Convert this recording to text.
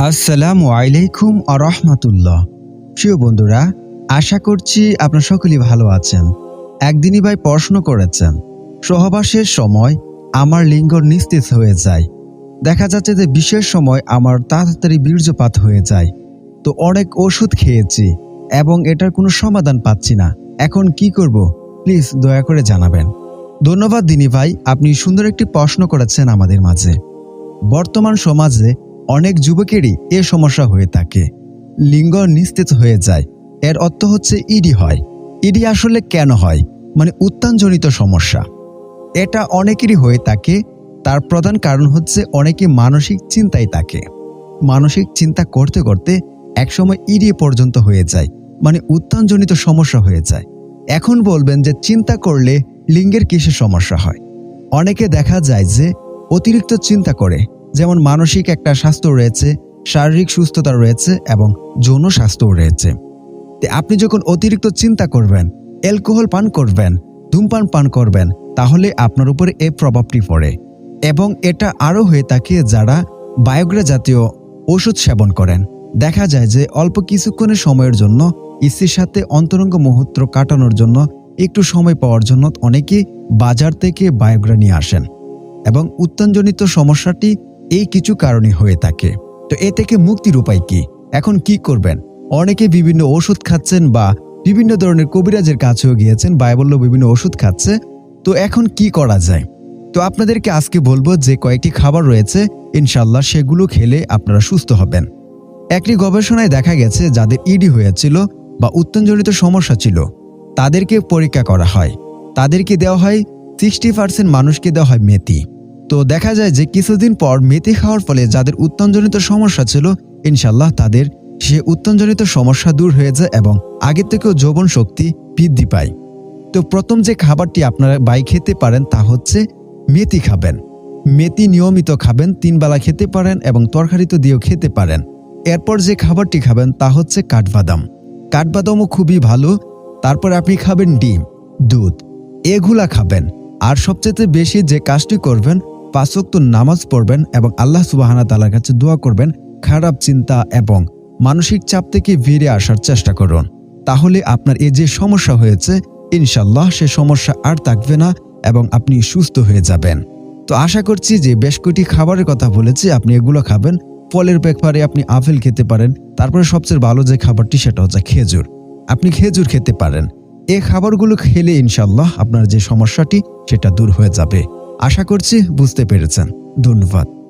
আসসালামু আলাইকুম আরহামাতুল্লাহ। প্রিয় বন্ধুরা, আশা করছি আপনার সকলেই ভালো আছেন। একদিনই ভাই পড়াশুনো করেছেন। সহবাসের সময় আমার লিঙ্গ নিস্তেজ হয়ে যায়। দেখা যাচ্ছে যে বিশেষ সময় আমার তাড়াতাড়ি বীর্যপাত হয়ে যায়। তো অনেক ওষুধ খেয়েছি এবং এটার কোনো সমাধান পাচ্ছি না। এখন কি করব? প্লিজ দয়া করে জানাবেন। ধন্যবাদ দিনী ভাই, আপনি সুন্দর একটি প্রশ্ন করেছেন আমাদের মাঝে। বর্তমান সমাজে অনেক যুবকেরই এ সমস্যা হয়ে থাকে। লিঙ্গ নিস্তেজ হয়ে যায়। এর অর্থ হচ্ছে ইডি হয়। ইডি আসলে কেন হয়? মানে উত্তানজনিত সমস্যা। এটা অনেকেরই হয়ে থাকে। তার প্রধান কারণ হচ্ছে অনেকে মানসিক চিন্তায় থাকে। মানসিক চিন্তা করতে করতে একসময় ইডি পর্যন্ত হয়ে যায়। মানে উত্তানজনিত সমস্যা হয়ে যায়। এখন বলবেন যে চিন্তা করলে লিঙ্গের কিসের সমস্যা হয়? অনেকে দেখা যায় যে অতিরিক্ত চিন্তা করে। যেমন মানসিক একটা স্বাস্থ্য রয়েছে, শারীরিক সুস্থতা রয়েছে এবং যৌন স্বাস্থ্যও রয়েছে। আপনি যখন অতিরিক্ত চিন্তা করবেন, অ্যালকোহল পান করবেন, ধূমপান পান করবেন, তাহলে আপনার উপরে এ প্রভাবটি পড়ে। এবং এটা আরও হয়ে থাকে যারা বায়োগ্রা জাতীয় ওষুধ সেবন করেন। দেখা যায় যে অল্প কিছুক্ষণের সময়ের জন্য স্ত্রীর সাথে অন্তরঙ্গ মুহূর্ত কাটানোর জন্য, একটু সময় পাওয়ার জন্য অনেকে বাজার থেকে বায়োগ্রা নিয়ে আসেন। এবং উত্তানজনিত সমস্যাটি এই কিছু কারণে হয়ে থাকে। তো এ থেকে মুক্তির উপায় কি? এখন কি করবেন? অনেকে বিভিন্ন ওষুধ খাচ্ছেন বা বিভিন্ন ধরনের কবিরাজের কাছেও গিয়েছেন বায়বল্য বিভিন্ন ওষুধ খাচ্ছে। তো এখন কি করা যায়? তো আপনাদেরকে আজকে বলব যে কয়েকটি খাবার রয়েছে ইনশাল্লাহ সেগুলো খেলে আপনারা সুস্থ হবেন। একটি গবেষণায় দেখা গেছে, যাদের ইডি হয়েছিল বা উত্তনজনিত সমস্যা ছিল, তাদেরকে পরীক্ষা করা হয়। তাদেরকে দেওয়া হয় সিক্সটি পার্সেন্ট মানুষকে দেওয়া হয় মেথি। তো দেখা যায় যে কিছুদিন পর মেথি খাওয়ার ফলে যাদের উত্তনজনিত সমস্যা ছিল ইনশাল্লাহ তাদের সে উত্তনজনিত সমস্যা দূর হয়ে যায় এবং আগের থেকেও যৌবন শক্তি বৃদ্ধি পায়। তো প্রথম যে খাবারটি আপনারা বাই খেতে পারেন তা হচ্ছে মেথি খাবেন। মেথি নিয়মিত খাবেন তিনবেলা খেতে পারেন এবং তরকারিতে দিয়েও খেতে পারেন। এরপর যে খাবারটি খাবেন তা হচ্ছে কাঠবাদাম। কাঠবাদামও খুবই ভালো, তারপর আপনি খাবেন ডিম, দুধ, এগুলা খাবেন। আর সবচেয়ে বেশি যে কাজটি করবেন পাঁচক্ত নামাজ পড়বেন এবং আল্লাহ সুবাহানা তালার কাছে দোয়া করবেন, খারাপ চিন্তা এবং মানসিক চাপ থেকে ফিরে আসার চেষ্টা করুন। তাহলে আপনার এ যে সমস্যা হয়েছে ইনশাল্লাহ সে সমস্যা আর থাকবে না এবং আপনি সুস্থ হয়ে যাবেন। তো আশা করছি যে বেশ কটি খাবারের কথা বলেছি, আপনি এগুলো খাবেন। ফলের ব্যাপারে আপনি আপেল খেতে পারেন, তারপরে সবচেয়ে ভালো যে খাবারটি সেটা হচ্ছে খেজুর। আপনি খেজুর খেতে পারেন। এই খাবারগুলো খেলে ইনশাল্লাহ আপনার যে সমস্যাটি, সেটা দূর হয়ে যাবে। আশা করছি বুঝতে পেরেছেন। ধন্যবাদ।